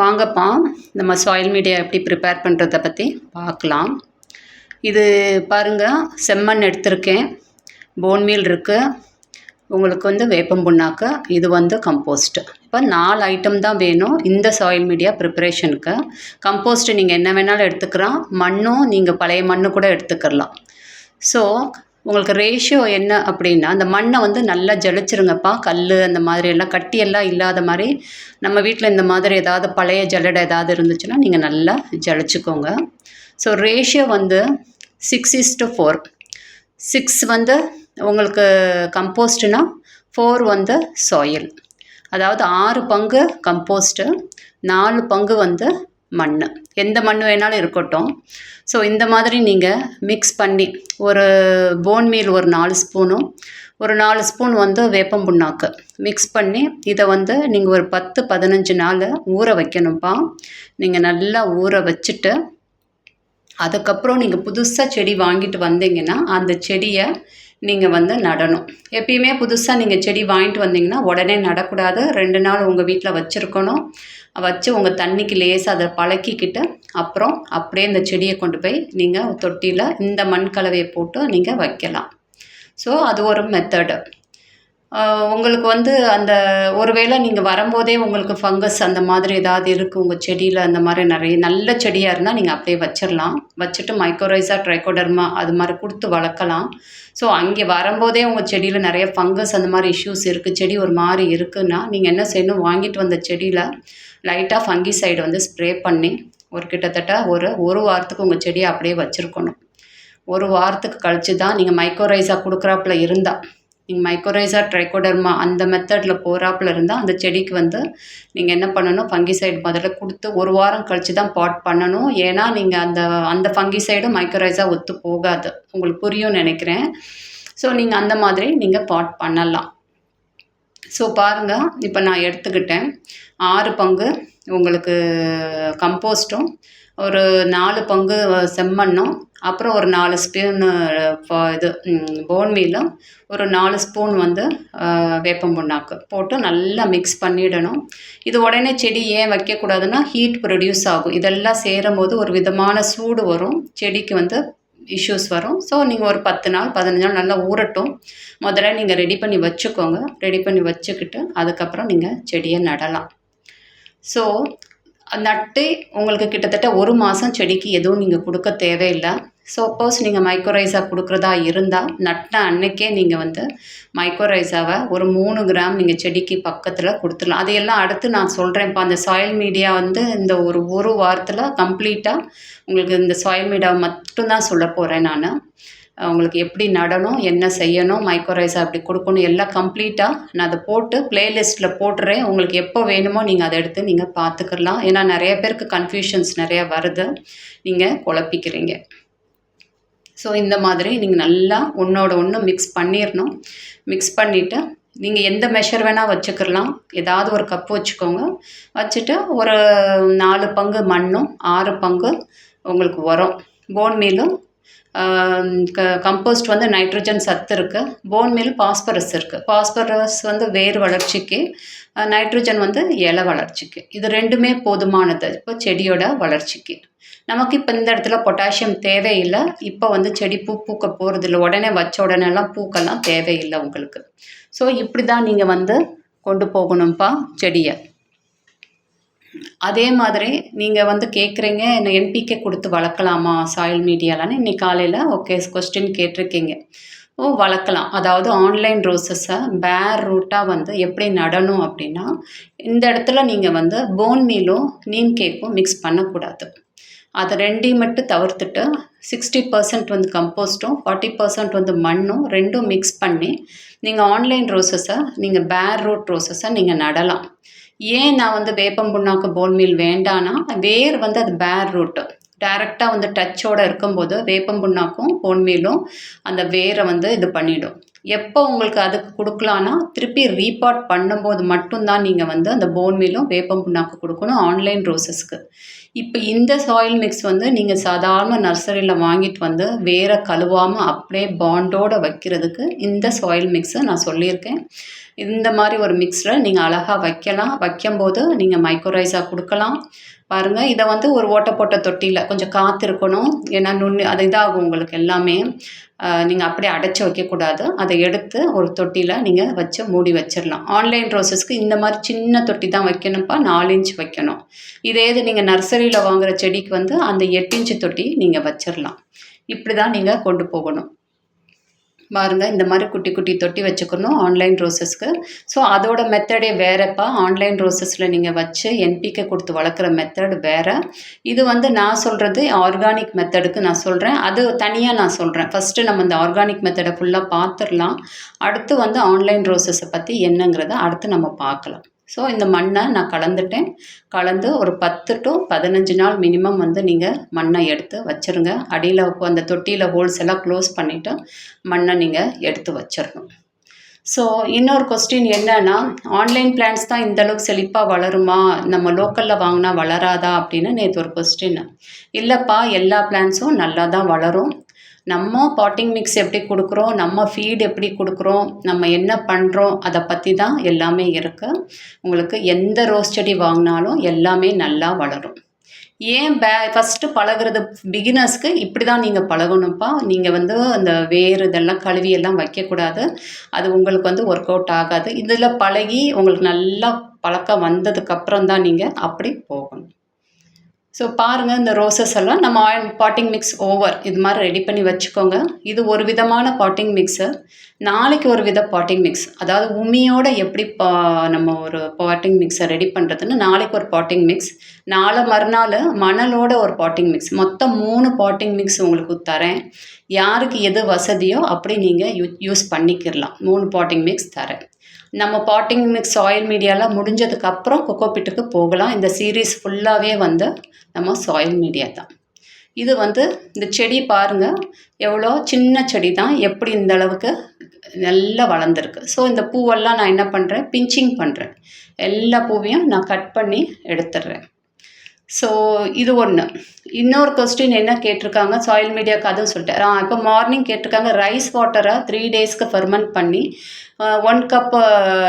வாங்கப்பா. நம்ம soil media எப்படி ப்ரிப்பேர் பண்ணுறத பற்றி பார்க்கலாம். இது பாருங்கள் செம்மண் எடுத்திருக்கேன். போன் மீல் இருக்குது உங்களுக்கு வந்து வேப்பம் புண்ணாக்கு இது வந்து கம்போஸ்ட் இப்போ நாலு ஐட்டம் தான் வேணும் இந்த சாயில் மீடியா ப்ரிப்பரேஷனுக்கு கம்போஸ்ட்டு நீங்கள் என்ன வேணாலும் எடுத்துக்கலாம். மண்ணும் நீங்கள் பழைய மண்ணு கூட எடுத்துக்கலாம். ஸோ உங்களுக்கு ரேஷியோ என்ன அப்படின்னா அந்த மண்ணை வந்து நல்லா ஜலிச்சிருங்கப்பா கல் அந்த மாதிரி எல்லாம் கட்டியெல்லாம் இல்லாத மாதிரி நம்ம வீட்டில் இந்த மாதிரி ஏதாவது பழைய ஜல்லடை ஏதாவது இருந்துச்சுன்னா நீங்கள் நல்லா ஜலிச்சுக்கோங்க. ஸோ ரேஷியோ வந்து six is to four six வந்து உங்களுக்கு கம்போஸ்ட்னா ஃபோர் வந்து சாயில் அதாவது ஆறு பங்கு கம்போஸ்ட்டு நாலு பங்கு வந்து மண். எந்த மண் வேணாலும் இருக்கட்டும். ஸோ இந்த மாதிரி நீங்கள் மிக்ஸ் பண்ணி ஒரு போன் மீல் ஒரு நாலு ஸ்பூனும் ஒரு நாலு ஸ்பூன் வந்து வேப்பம் புண்ணாக்கு மிக்ஸ் பண்ணி இதை வந்து நீங்கள் ஒரு பத்து பதினஞ்சு நாள் ஊற வைக்கணும்ப்பா. நீங்கள் நல்லா ஊற வச்சுட்டு அதுக்கப்புறம் நீங்கள் புதுசாக செடி வாங்கிட்டு வந்தீங்கன்னா அந்த செடியை நீங்கள் வந்து நடணும். எப்பயுமே புதுசாக நீங்கள் செடி வாங்கிட்டு வந்தீங்கன்னா உடனே நடக்கூடாது. ரெண்டு நாள் உங்கள் வீட்டில் வச்சுருக்கணும். வச்சு உங்கள் தண்ணிக்கு லேசாக அதை பழக்கிக்கிட்டு அப்புறம் அப்படியே இந்த செடியை கொண்டு போய் நீங்கள் தொட்டியில் இந்த மண் கலவையை போட்டு நீங்கள் வைக்கலாம். ஸோ அது ஒரு மெத்தடு உங்களுக்கு வந்து அந்த ஒருவேளை நீங்கள் வரும்போதே உங்களுக்கு ஃபங்கஸ் அந்த மாதிரி ஏதாவது இருக்குது உங்கள் செடியில் அந்த மாதிரி நிறைய நல்ல செடியாக இருந்தால் நீங்கள் அப்படியே வச்சிடலாம் வச்சுட்டு மைக்ரோரைஸாக ட்ரைகோடர்மா அது மாதிரி கொடுத்து வளர்க்கலாம். ஸோ அங்கே வரும்போதே உங்கள் செடியில் நிறைய ஃபங்கஸ் அந்த மாதிரி இஷ்யூஸ் இருக்குது செடி ஒரு மாதிரி இருக்குன்னா நீங்கள் என்ன செய்யணும்? வாங்கிட்டு வந்த செடியில் லைட்டாக ஃபங்கி சைடு வந்து ஸ்ப்ரே பண்ணி ஒரு கிட்டத்தட்ட ஒரு ஒரு வாரத்துக்கு உங்கள் செடியை அப்படியே வச்சுருக்கணும். ஒரு வாரத்துக்கு கழித்து தான் நீங்கள் மைக்ரோரைஸாக கொடுக்குறாப்புல இருந்தால் நீங்கள் மைக்ரோரைஸா ட்ரைகோடர்மா அந்த மெத்தடில் போகிறாப்புல இருந்தால் அந்த செடிக்கு வந்து நீங்கள் என்ன பண்ணணும்? ஃபங்கிசைடு முதல்ல கொடுத்து ஒரு வாரம் கழித்து தான் பாட் பண்ணணும். ஏன்னா நீங்கள் அந்த அந்த ஃபங்கிசைடும் மைக்ரோரைஸா ஒத்து போகாது. உங்களுக்கு புரியும் நினைக்கிறேன். ஸோ நீங்கள் அந்த மாதிரி நீங்கள் பாட் பண்ணலாம். ஸோ பாருங்கள் இப்போ நான் எடுத்துக்கிட்டேன். ஆறு பங்கு உங்களுக்கு கம்போஸ்ட்டும் ஒரு நாலு பங்கு செம்மண்ணும் அப்புறம் ஒரு நாலு ஸ்பூனு இது போன் மீலும் ஒரு நாலு ஸ்பூன் வந்து வேப்பம் புண்ணாக்கு போட்டு நல்லா மிக்ஸ் பண்ணிடணும். இது உடனே செடி ஏன் வைக்கக்கூடாதுன்னா ஹீட் ப்ரொடியூஸ் ஆகும். இதெல்லாம் சேரும் போது ஒரு விதமான சூடு வரும். செடிக்கு வந்து இஷ்யூஸ் வரும். ஸோ நீங்கள் ஒரு பத்து நாள் பதினஞ்சு நாள் நல்லா ஊறட்டும். முதல்ல நீங்கள் ரெடி பண்ணி வச்சுக்கோங்க. ரெடி பண்ணி வச்சுக்கிட்டு அதுக்கப்புறம் நீங்கள் செடியை நடலாம். ஸோ நட்டு உங்களுக்கு கிட்டத்தட்ட ஒரு மாதம் செடிக்கு எதுவும் நீங்கள் கொடுக்க தேவையில்லை. சப்போஸ் நீங்கள் மைக்ரோரைஸா கொடுக்குறதா இருந்தால் நட்ட அன்னைக்கே நீங்கள் வந்து மைக்ரோரைஸாவை ஒரு மூணு கிராம் நீங்கள் செடிக்கு பக்கத்தில் கொடுத்துடலாம். அதையெல்லாம் அடுத்து நான் சொல்கிறேன் இப்போ அந்த சாயில் மீடியா வந்து இந்த ஒரு ஒரு வாரத்தில் கம்ப்ளீட்டாக உங்களுக்கு இந்த சாயில் மீடியாவை மட்டும்தான் சொல்ல போகிறேன் நான். உங்களுக்கு எப்படி நடணும் என்ன செய்யணும் மைக்ரோரைஸா அப்படி கொடுக்கணும் எல்லாம் கம்ப்ளீட்டாக நான் அதை போட்டு பிளேலிஸ்ட்டில் போட்டுறேன். உங்களுக்கு எப்போ வேணுமோ நீங்கள் அதை எடுத்து நீங்கள் பார்த்துக்கலாம். ஏன்னா நிறைய பேருக்கு கன்ஃபியூஷன்ஸ் நிறையா வருது. நீங்கள் குழப்பிக்கிறீங்க. ஸோ இந்த மாதிரி நீங்கள் நல்லா ஒன்றோட ஒன்று மிக்ஸ் பண்ணிடணும் மிக்ஸ் பண்ணிவிட்டு நீங்கள் எந்த மெஷர் வேணால் வச்சுக்கலாம் ஏதாவது ஒரு கப்பு வச்சுக்கோங்க. வச்சுட்டு ஒரு நாலு பங்கு மண்ணும் ஆறு பங்கு உங்களுக்கு உரம் போன் மீலும் க கம்போஸ்ட் வந்து நைட்ரஜன் சத்து இருக்குது போன் மீல் பாஸ்பரஸ் இருக்குது பாஸ்பரஸ் வந்து வேர் வளர்ச்சிக்கு நைட்ரஜன் வந்து இலை வளர்ச்சிக்கு. இது ரெண்டுமே போதுமானது. இப்போ செடியோட வளர்ச்சிக்கு. நமக்கு இப்போ இந்த இடத்துல பொட்டாசியம் தேவையில்லை. இப்போ வந்து செடி பூ பூக்க போகிறதில்ல உடனே வச்ச உடனேலாம் பூக்கெல்லாம் தேவையில்லை உங்களுக்கு. ஸோ இப்படி தான் நீங்கள் வந்து கொண்டு போகணும்ப்பா செடியை. அதே மாதிரி நீங்கள் வந்து கேட்குறீங்க என்ன என்பிகே கொடுத்து வளர்க்கலாமா? சாயில் மீடியாலான்னு இன்னைக்கு காலையில் ஓகே கொஸ்டின் கேட்டிருக்கீங்க. ஓ வளர்க்கலாம். அதாவது ஆன்லைன் ரோசஸை பேர் ரூட்டாக வந்து எப்படி நடணும் அப்படின்னா இந்த இடத்துல நீங்கள் வந்து போன் மீலும் நீம் கேக்கும் மிக்ஸ் பண்ணக்கூடாது. அதை ரெண்டையும் மட்டும் தவிர்த்துட்டு சிக்ஸ்டி பர்சன்ட் வந்து கம்போஸ்ட்டும் ஃபார்ட்டி பர்சன்ட் வந்து மண்ணும் ரெண்டும் மிக்ஸ் பண்ணி நீங்கள் ஆன்லைன் ரோசஸை நீங்கள் பேர் ரூட் ரோசஸை நீங்கள் நடலாம். ஏன் நான் வந்து வேப்பம் புண்ணாக்கு போன் மீல் வேர் வந்து அது பேர் ரூட்டு டேரெக்டாக வந்து டச்சோடு இருக்கும்போது வேப்பம் புண்ணாக்கும் போன் மீலும் அந்த வேரை வந்து இது பண்ணிவிடும் எப்போ உங்களுக்கு அதுக்கு கொடுக்கலான்னா திருப்பி ரீபாட் பண்ணும்போது மட்டும்தான் நீங்கள் வந்து அந்த போன் மீலும் வேப்பம் புண்ணாக்கு கொடுக்கணும் ஆன்லைன் ரோசஸ்க்கு இப்போ இந்த சாயில் மிக்ஸ் வந்து நீங்கள் சாதாரண நர்சரியில் வாங்கிட்டு வந்து வேற கழுவாமல் அப்படியே பாண்டோடு வைக்கிறதுக்கு இந்த சாயில் மிக்ஸை நான் சொல்லியிருக்கேன். இந்த மாதிரி ஒரு மிக்ஸில் நீங்கள் அழகாக வைக்கலாம். வைக்கும்போது நீங்கள் மைக்ரோரைஸாக கொடுக்கலாம். பாருங்கள் இதை வந்து ஒரு ஓட்டை போட்ட தொட்டியில் கொஞ்சம் காற்று இருக்கணும். ஏன்னா நுண்ணு அது இதாகும் உங்களுக்கு எல்லாமே. நீங்கள் அப்படியே அடைச்சி வைக்கக்கூடாது அதை எடுத்து ஒரு தொட்டியில் நீங்கள் வச்சு மூடி வச்சிடலாம் ஆன்லைன் ரோசஸ்க்கு இந்த மாதிரி சின்ன தொட்டி தான் வைக்கணும்ப்பா. நாலு இன்ச் வைக்கணும். இதே இது நீங்கள் நர்சரியில் வாங்குகிற செடிக்கு வந்து அந்த எட்டு இன்ச்சு தொட்டி நீங்கள் வச்சிடலாம் இப்படி தான் நீங்கள் கொண்டு போகணும். பாருங்கள் இந்த மாதிரி குட்டி குட்டி தொட்டி வச்சுக்கணும் ஆன்லைன் ரோசஸ்க்கு ஸோ அதோட மெத்தடே வேறப்பா ஆன்லைன் ரோசஸில் நீங்கள் வச்சு என்பிகே கொடுத்து வளர்க்குற மெத்தட் வேறு. இது வந்து நான் சொல்கிறது ஆர்கானிக் மெத்தடுக்கு நான் சொல்கிறேன் அது தனியாக நான் சொல்கிறேன் ஃபஸ்ட்டு நம்ம இந்த ஆர்கானிக் மெத்தடை ஃபுல்லாக பார்த்துடலாம். அடுத்து வந்து ஆன்லைன் ரோசஸை பற்றி என்னங்கிறத அடுத்து நம்ம பார்க்கலாம். ஸோ இந்த மண்ணை நான் கலந்துட்டேன். கலந்து ஒரு பத்து டு பதினஞ்சு நாள் மினிமம் வந்து நீங்கள் மண்ணை எடுத்து வச்சுருங்க. அடியில் அந்த தொட்டியில் ஹோல்ஸ் எல்லாம் க்ளோஸ் பண்ணிவிட்டு மண்ணை நீங்கள் எடுத்து வச்சிடணும் ஸோ இன்னொரு கொஸ்டின் என்னன்னா ஆன்லைன் பிளான்ஸ் தான் இந்தளவுக்கு செழிப்பாக வளருமா? நம்ம லோக்கலில் வாங்கினா வளராதா? அப்படின்னு நேற்று ஒரு கொஸ்டின் இல்லைப்பா எல்லா பிளான்ஸும் நல்லா தான் வளரும். நம்ம பாட்டிங் மிக்ஸ் எப்படி கொடுக்குறோம் நம்ம ஃபீட் எப்படி கொடுக்குறோம் நம்ம என்ன பண்ணுறோம் அதை பற்றி தான் எல்லாமே இருக்குது உங்களுக்கு எந்த ரோஸ் செடி வாங்கினாலும் எல்லாமே நல்லா வளரும். ஏன் பே ஃபஸ்ட்டு பழகுறது பிகினர்ஸ்க்கு இப்படி தான் நீங்கள் பழகணும்ப்பா. நீங்கள் வந்து அந்த வேர் இதெல்லாம் கழுவி எல்லாம் வைக்கக்கூடாது. அது உங்களுக்கு வந்து ஒர்க் அவுட் ஆகாது. இதில் பழகி உங்களுக்கு நல்லா பழக்கம் வந்ததுக்கப்புறம் தான் நீங்கள் அப்படி போகணும். ஸோ பாருங்கள் இந்த ரோசஸ் எல்லாம் நம்ம ஆயில் பாட்டிங் மிக்ஸ் ஓவர் இது மாதிரி ரெடி பண்ணி வச்சுக்கோங்க. இது ஒரு விதமான பாட்டிங் மிக்ஸு நாளைக்கு ஒரு வித பாட்டிங் மிக்ஸ் அதாவது உமியோட எப்படி பா நம்ம ஒரு பாட்டிங் மிக்ஸை ரெடி பண்ணுறதுன்னு நாளைக்கு ஒரு பாட்டிங் மிக்ஸ் நாளை மறுநாள் மணலோட ஒரு பாட்டிங் மிக்ஸ் மொத்தம் மூணு பாட்டிங் மிக்ஸ் உங்களுக்கு தரேன். யாருக்கு எது வசதியோ அப்படி நீங்கள் யூ யூஸ் பண்ணிக்கிடலாம். மூணு பாட்டிங் மிக்ஸ் தரேன். நம்ம பாட்டிங் மிக்ஸ் ஆயில் மீடியாலாம் முடிஞ்சதுக்கப்புறம் கொக்கோபிட்டுக்கு போகலாம். இந்த சீரீஸ் ஃபுல்லாகவே வந்து நம்ம சாயில் மீடியா தான். இது வந்து இந்த செடி பாருங்கள் எவ்வளோ சின்ன செடி தான் எப்படி இந்த அளவுக்கு நல்லா வளர்ந்துருக்கு. ஸோ இந்த பூவெல்லாம் நான் என்ன பண்ணுறேன் பிஞ்சிங் பண்ணுறேன் எல்லா பூவையும் நான் கட் பண்ணி எடுத்துடுறேன். ஸோ இது ஒன்று இன்னொரு கொஸ்டின் என்ன கேட்டிருக்காங்க? சாயில் மீடியாவுக்கு அதுவும் சொல்லிட்டேன். ஆ இப்போ மார்னிங் கேட்டிருக்காங்க ரைஸ் வாட்டரை த்ரீ டேஸ்க்கு ஃபெர்மெண்ட் பண்ணி ஒன் கப்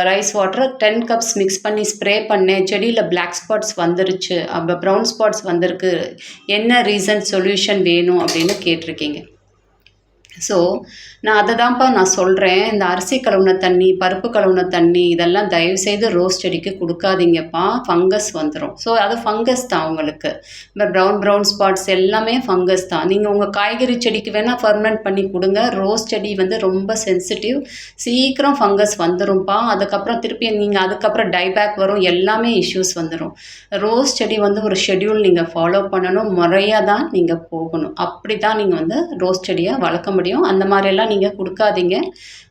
ரைஸ் வாட்டரை டென் கப்ஸ் மிக்ஸ் பண்ணி ஸ்ப்ரே பண்ணேன். செடியில் பிளாக் ஸ்பாட்ஸ் வந்துருச்சு. அப்போ ப்ரௌன் ஸ்பாட்ஸ் வந்திருக்கு. என்ன ரீசன் சொல்யூஷன் வேணும் அப்படின்னு கேட்டிருக்கீங்க. ஸோ நான் அதை தான்ப்பா நான் சொல்கிறேன் இந்த அரிசி கழுவுன தண்ணி பருப்பு கழுவுன தண்ணி இதெல்லாம் தயவுசெய்து ரோஸ் செடிக்கு கொடுக்காதீங்கப்பா. ஃபங்கஸ் வந்துடும் ஸோ அது ஃபங்கஸ் தான் உங்களுக்கு. இந்த ப்ரௌன் ப்ரௌன் ஸ்பாட்ஸ் எல்லாமே ஃபங்கஸ் தான். நீங்கள் உங்கள் காய்கறி செடிக்கு வேணால் ஃபர்மெண்ட் பண்ணி கொடுங்க. ரோஸ் செடி வந்து ரொம்ப சென்சிட்டிவ் சீக்கிரம் ஃபங்கஸ் வந்துடும்ப்பா அதுக்கப்புறம் திருப்பி நீங்கள் அதுக்கப்புறம் டைபேக் வரும். எல்லாமே இஷ்யூஸ் வந்துடும் ரோஸ் செடி வந்து ஒரு ஷெட்யூல் நீங்கள் ஃபாலோ பண்ணணும். முறையாக தான் நீங்கள் போகணும். அப்படி தான் நீங்கள் வந்து ரோஸ் செடியை வளர்க்க முடியும். அந்த மாதிரியெல்லாம் நீங்கள் கொடுக்காதீங்க.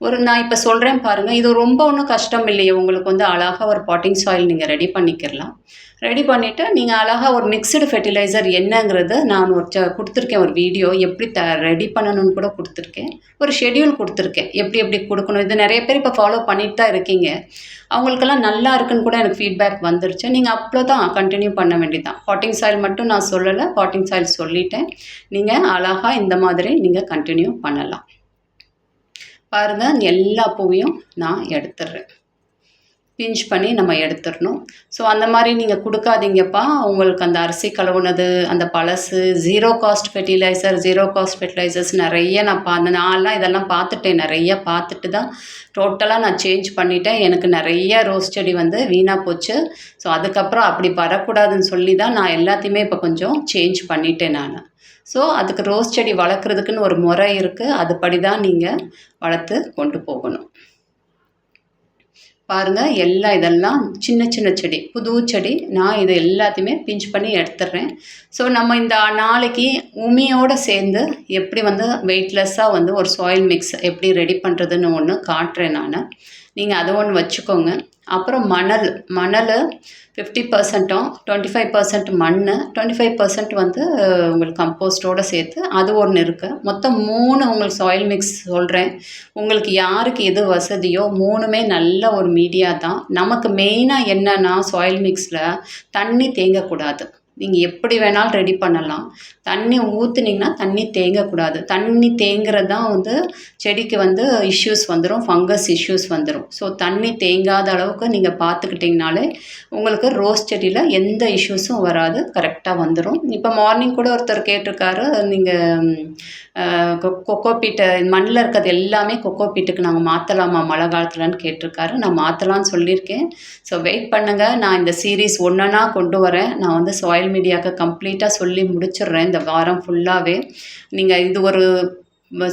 ஒரு நான் இப்போ சொல்கிறேன் பாருங்கள் இது ரொம்ப ஒன்றும் கஷ்டம் இல்லையே உங்களுக்கு வந்து அழகாக ஒரு பாட்டிங் சாயில் நீங்கள் ரெடி பண்ணிக்கிறலாம் ரெடி பண்ணிவிட்டு நீங்கள் அழகாக ஒரு மிக்சடு ஃபெர்டிலைசர் என்னங்கிறது நான் ஒரு ச கொடுத்துருக்கேன் ஒரு வீடியோ எப்படி த ரெடி பண்ணணும்னு கூட கொடுத்துருக்கேன். ஒரு ஷெட்யூல் கொடுத்துருக்கேன். எப்படி எப்படி கொடுக்கணும்? இது நிறைய பேர் இப்போ ஃபாலோ பண்ணிட்டு தான் இருக்கீங்க. அவங்களுக்கெல்லாம் நல்லா இருக்குன்னு கூட எனக்கு ஃபீட்பேக் வந்துருச்சு. நீங்கள் அப்போ தான் கண்டினியூ பண்ண வேண்டியதான் பாட்டிங் சாயில் மட்டும் நான் சொல்லலை பாட்டிங் சாயில் சொல்லிட்டேன். நீங்கள் அழகாக இந்த மாதிரி நீங்கள் கண்டினியூ பண்ணலாம். பாருங்கள் எல்லா பூவையும் நான் எடுத்துடுறேன் பிஞ்ச் பண்ணி நம்ம எடுத்துடணும் ஸோ அந்த மாதிரி நீங்கள் கொடுக்காதீங்கப்பா. உங்களுக்கு அந்த அரிசி கழுவுனது அந்த பழசு zero cost fertiliser zero cost fertilisers நிறைய நான் பா அந்த நான்லாம் இதெல்லாம் பார்த்துட்டேன். நிறைய பார்த்துட்டு தான் டோட்டலாக நான் சேஞ்ச் பண்ணிட்டேன். எனக்கு நிறைய ரோஸ் செடி வந்து வீணாக போச்சு. ஸோ அதுக்கப்புறம் அப்படி வரக்கூடாதுன்னு சொல்லி தான் நான் எல்லாத்தையுமே இப்போ கொஞ்சம் சேஞ்ச் பண்ணிட்டேன் நான். ஸோ அதுக்கு ரோஸ் செடி வளர்க்குறதுக்குன்னு ஒரு முறை இருக்குது அதுபடி தான் நீங்கள் வளர்த்து கொண்டு போகணும். பாருங்கள் எல்லா இதெல்லாம் சின்ன சின்ன செடி புது செடி. நான் இது எல்லாத்தையுமே பிஞ்ச் பண்ணி எடுத்துடுறேன். ஸோ நம்ம இந்த நாளைக்கு உமியோடு சேர்ந்து எப்படி வந்து வெயிட்லெஸ்ஸாக வந்து ஒரு சாயில் மிக்ஸ் எப்படி ரெடி பண்ணுறதுன்னு ஒன்று காட்டுறேன் நான். நீங்கள் அதை ஒன்று வச்சுக்கோங்க. அப்புறம் மணல் மணல் ஃபிஃப்டி பர்சன்ட்டும் டுவெண்ட்டி ஃபைவ் பர்சன்ட் மண் டுவெண்ட்டி ஃபைவ் பர்சன்ட் வந்து உங்களுக்கு கம்போஸ்டோடு சேர்த்து அது ஒன்று இருக்குது மொத்தம் மூணு உங்களுக்கு சாயில் மிக்ஸ் சொல்கிறேன் உங்களுக்கு யாருக்கு எது வசதியோ மூணுமே நல்ல ஒரு மீடியா தான். நமக்கு மெயினாக என்னென்னா சாயில் மிக்ஸில் தண்ணி தேங்கக்கூடாது. நீங்கள் எப்படி வேணாலும் ரெடி பண்ணலாம். தண்ணி ஊற்றுனீங்கன்னா தண்ணி தேங்கக்கூடாது. தண்ணி தேங்கிறது தான் வந்து செடிக்கு வந்து இஷ்யூஸ் வந்துடும் ஃபங்கஸ் இஷ்யூஸ் வந்துடும் ஸோ தண்ணி தேங்காத அளவுக்கு நீங்கள் பார்த்துக்கிட்டிங்கனாலே உங்களுக்கு ரோஸ் செடியில் எந்த இஷ்யூஸும் வராது. கரெக்டாக வந்துடும் இப்போ மார்னிங் கூட ஒருத்தர் கேட்டிருக்காரு நீங்கள் கொக்கோ பீட்டை மண்ணில் இருக்கிறது எல்லாமே கொக்கோ பீட்டுக்கு நாங்கள் மாற்றலாமா மழை காலத்தில்னு கேட்டிருக்காரு. நான் மாற்றலான்னு சொல்லியிருக்கேன். ஸோ வெயிட் பண்ணுங்கள் நான் இந்த சீரீஸ் ஒன்றுனா கொண்டு வரேன். நான் வந்து சாயில் மீடியாவுக்கு கம்ப்ளீட்டாக சொல்லி முடிச்சிடுறேன். இந்த வாரம் ஃபுல்லாகவே நீங்கள் இது ஒரு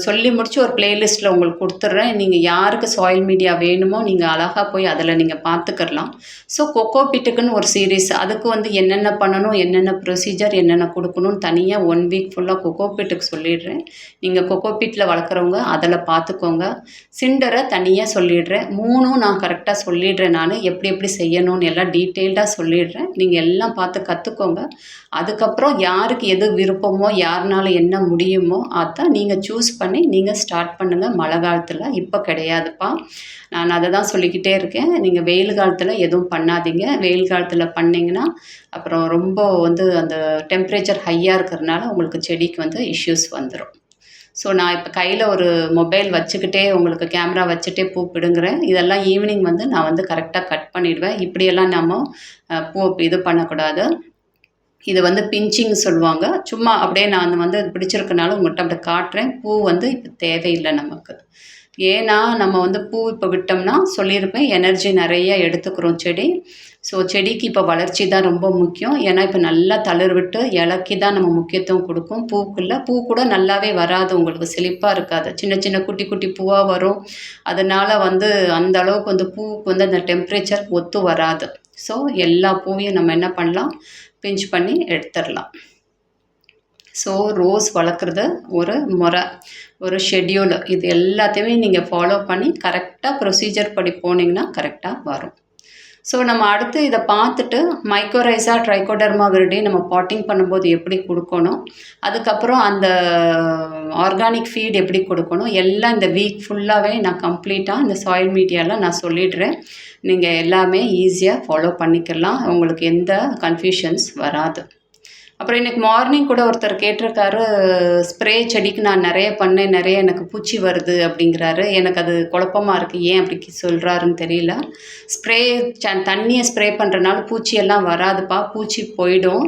சொல்லி முடிச்சு ஒரு பிளேலிஸ்ட்டில் உங்களுக்கு கொடுத்துட்றேன். நீங்கள் யாருக்கு சாயில் மீடியா வேணுமோ நீங்கள் அழகாக போய் அதில் நீங்கள் பார்த்துக்கலாம் ஸோ கொக்கோ பிட்டுக்குன்னு ஒரு சீரீஸ் அதுக்கு வந்து என்னென்ன பண்ணணும் என்னென்ன ப்ரொசீஜர் என்னென்ன கொடுக்கணும்னு தனியாக ஒன் வீக் ஃபுல்லாக கொக்கோ பிட்டுக்கு சொல்லிடுறேன். நீங்கள் கொக்கோ பிட்டில் வளர்க்குறவங்க அதில் பார்த்துக்கோங்க சிண்டரை தனியாக சொல்லிடுறேன். மூணும் நான் கரெக்டாக சொல்லிடுறேன் நான். எப்படி எப்படி செய்யணும்னு எல்லாம் டீட்டெயில்டாக சொல்லிடுறேன். நீங்கள் எல்லாம் பார்த்து கற்றுக்கோங்க அதுக்கப்புறம் யாருக்கு எது விருப்பமோ யாருனால என்ன முடியுமோ அதான் நீங்கள் சூஸ் பண்ணி நீங்கள் ஸ்டார்ட் பண்ணுங்கள் மழை காலத்தில் இப்போ கிடையாதுப்பா. நான் அதை தான் சொல்லிக்கிட்டே இருக்கேன். நீங்கள் வெயில் காலத்தில் எதுவும் பண்ணாதீங்க. வெயில் காலத்தில் பண்ணிங்கன்னா அப்புறம் ரொம்ப வந்து அந்த டெம்பரேச்சர் ஹையாக இருக்கிறதுனால உங்களுக்கு செடிக்கு வந்து இஷ்யூஸ் வந்துடும் ஸோ நான் இப்போ கையில் ஒரு மொபைல் வச்சுக்கிட்டே உங்களுக்கு கேமரா வச்சுட்டே பூ பிடுங்குறேன். இதெல்லாம் ஈவினிங் வந்து நான் வந்து கரெக்டாக கட் பண்ணிடுவேன். இப்படியெல்லாம் நம்ம பூ இது பண்ணக்கூடாது. இது வந்து பிஞ்சிங் சொல்லுவாங்க. சும்மா அப்படியே நான் வந்து அது பிடிச்சிருக்கனால உங்கள்கிட்ட அப்படி காட்டுறேன். பூ வந்து இப்போ தேவையில்லை நமக்கு. ஏன்னா நம்ம வந்து பூ இப்போ விட்டோம்னா சொல்லியிருப்பேன் எனர்ஜி நிறைய எடுத்துக்கிறோம் செடி. ஸோ செடிக்கு இப்போ வளர்ச்சி தான் ரொம்ப முக்கியம். ஏன்னா இப்போ நல்லா தளிர் விட்டு இலக்கி தான் நம்ம முக்கியத்துவம் கொடுக்கும் பூக்குள்ள. பூ கூட நல்லாவே வராது உங்களுக்கு செழிப்பாக இருக்காது. சின்ன சின்ன குட்டி குட்டி பூவாக வரும். அதனால் வந்து அந்த அளவுக்கு வந்து பூவுக்கு வந்து அந்த டெம்பரேச்சர் ஒத்து வராது. ஸோ எல்லா பூவையும் நம்ம என்ன பண்ணலாம்? பிஞ்ச் பண்ணி எடுத்துடலாம். ஸோ ரோஸ் வளர்க்குறது ஒரு முறை ஒரு ஷெட்யூல் இது எல்லாத்தையுமே நீங்கள் ஃபாலோ பண்ணி கரெக்டாக ப்ரொசீஜர் படி போனீங்கன்னா கரெக்டாக வரும். ஸோ நம்ம அடுத்து இதை பார்த்துட்டு மைக்ரோரைஸா ட்ரைகோடர்மா விரடி நம்ம பாட்டிங் பண்ணும்போது எப்படி கொடுக்கணும்? அதுக்கப்புறம் அந்த ஆர்கானிக் ஃபீட் எப்படி கொடுக்கணும்? எல்லாம் இந்த வீக் ஃபுல்லாகவே நான் கம்ப்ளீட்டாக இந்த சாயில் மீடியாவில் நான் சொல்லிடுறேன். நீங்கள் எல்லாமே ஈஸியாக ஃபாலோ பண்ணிக்கலாம். உங்களுக்கு எந்த கன்ஃபியூஷன்ஸ் வராது. அப்புறம் இன்றைக்கி மார்னிங் கூட ஒருத்தர் கேட்டிருக்காரு ஸ்ப்ரே செடிக்கு நான் நிறைய பண்ணேன் நிறைய எனக்கு பூச்சி வருது அப்படிங்கிறாரு. எனக்கு அது குழப்பமாக இருக்குது ஏன் அப்படி சொல்கிறாருன்னு தெரியல. ஸ்ப்ரே தண்ணியை ஸ்ப்ரே பண்ணுறனால பூச்சியெல்லாம் வராதுப்பா. பூச்சி போயிடும்.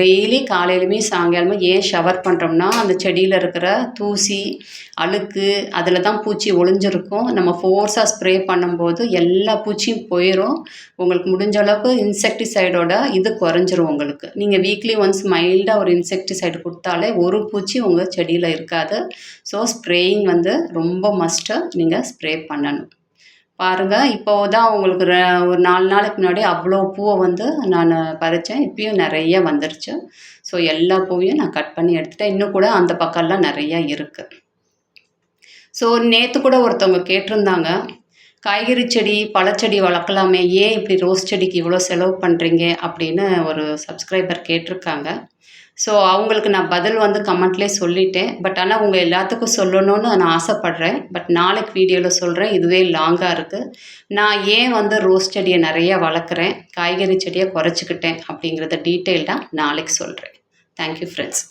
டெய்லி காலையிலுமே சாயங்காலமும் ஏன் ஷவர் பண்ணுறோம்னா அந்த செடியில் இருக்கிற தூசி அழுக்கு அதில் தான் பூச்சி ஒளிஞ்சிருக்கும். நம்ம ஃபோர்ஸாக ஸ்ப்ரே பண்ணும்போது எல்லா பூச்சியும் போயிடும் உங்களுக்கு முடிஞ்ச அளவுக்கு இன்செக்டிசைடோட இது குறைஞ்சிரும் உங்களுக்கு. நீங்கள் வீக்லி ஒன்ஸ் மைல்டாக ஒரு இன்செக்டிசைடு கொடுத்தாலே ஒரு பூச்சி உங்கள் செடியில் இருக்காது. ஸோ ஸ்ப்ரேயிங் வந்து ரொம்ப மஸ்ட்டாக நீங்கள் ஸ்ப்ரே பண்ணணும். பாருங்கள் இப்போ தான் உங்களுக்கு ரெ- ஒரு நாலு நாளைக்கு முன்னாடி அவ்வளோ பூவை வந்து நான் பறித்தேன் இப்பயும் நிறைய வந்துருச்சு. ஸோ எல்லா பூவையும் நான் கட் பண்ணி எடுத்துட்டேன். இன்னும் கூட அந்த பக்கம்லாம் நிறையா இருக்குது ஸோ நேற்று கூட ஒருத்தவங்க கேட்டிருந்தாங்க. காய்கறி செடி பழச்செடி வளர்க்கலாமே. ஏன் இப்படி ரோஸ் செடிக்கு இவ்வளோ செலவு பண்ணுறீங்க அப்படின்னு ஒரு சப்ஸ்கிரைபர் கேட்டிருக்காங்க. ஸோ அவங்களுக்கு நான் பதில் வந்து கமெண்ட்லேயே சொல்லிட்டேன். பட் ஆனால் உங்கள் எல்லாத்துக்கும் சொல்லணும்னு நான் ஆசைப்பட்றேன். பட் நாளைக்கு வீடியோவில் சொல்கிறேன் இதுவே லாங்காக இருக்குது நான் ஏன் வந்து ரோஸ் செடியை நிறைய வளர்க்குறேன்? காய்கறி செடியை குறைச்சிக்கிட்டேன் அப்படிங்கிறத டீட்டெயில்டாக நாளைக்கு சொல்கிறேன் தேங்க்யூ ஃப்ரெண்ட்ஸ்